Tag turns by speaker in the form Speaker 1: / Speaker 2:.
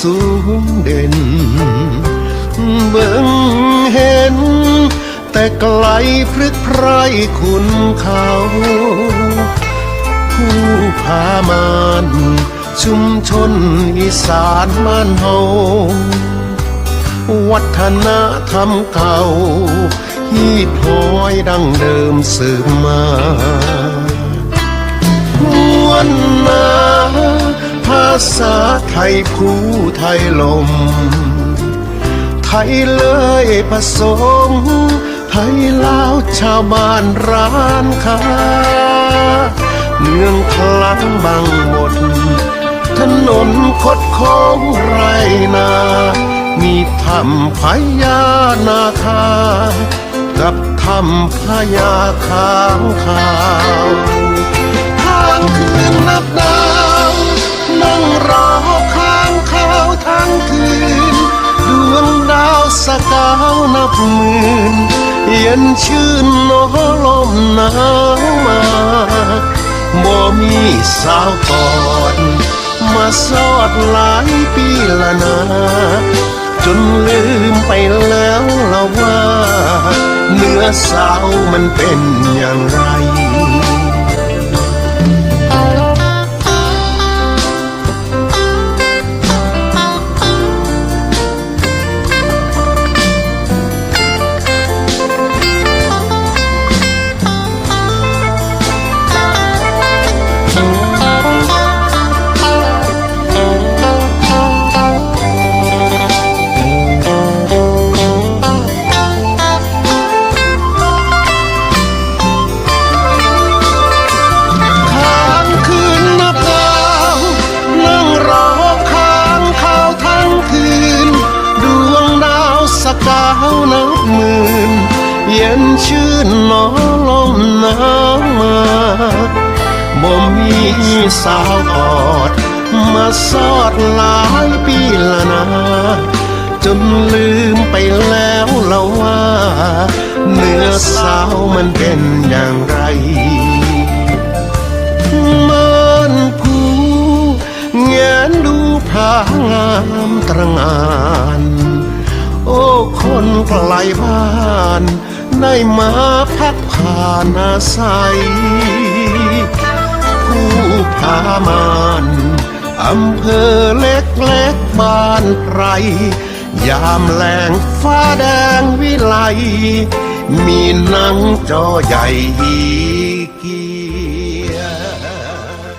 Speaker 1: สูงเด่น เบิ่งเห็น แต่ไกลพรึกไพรคุณเขา ผู้พามานชุมชนอีสานบ้านเฮาวัฒนธรรมเก่าฮีดหอยดังเดิมสืบมาหวนนา ษาไทยคู่ไทยลม ไทยเลยผสม ไทยลาวชาวบ้านร้านค้า เมืองคลังบางหมด ถนนคดโค้งไรนา มีถ้ำพญานาคา กับถ้ำพญาค้างคาว ทางคืนนับดา นั่งรอข้างเขาทั้งคืน ดวงดาวสกาวนับหมื่น เย็นชื่นโนลมหนาวมาบ่มีสาวกอดมาสอดหลายปีละนา จนลืมไปแล้วละว่า เนื้อสาวมันเป็นอย่างไร ชื่นหนอลมหนาวมาบ่มีสาวกอด มาสอดหลายปีละนาจนลืมไปแล้วละว่า เนื้อสาวมันเป็นอย่างไรมันผู้แงนดูพางามตรงา มาพักผ่านอาศัย ผู้พามานอำเภอเล็กเล็กๆบ้านไร ยามแรงฟ้าแดงวิไล มีนังจอใหญ่กกี่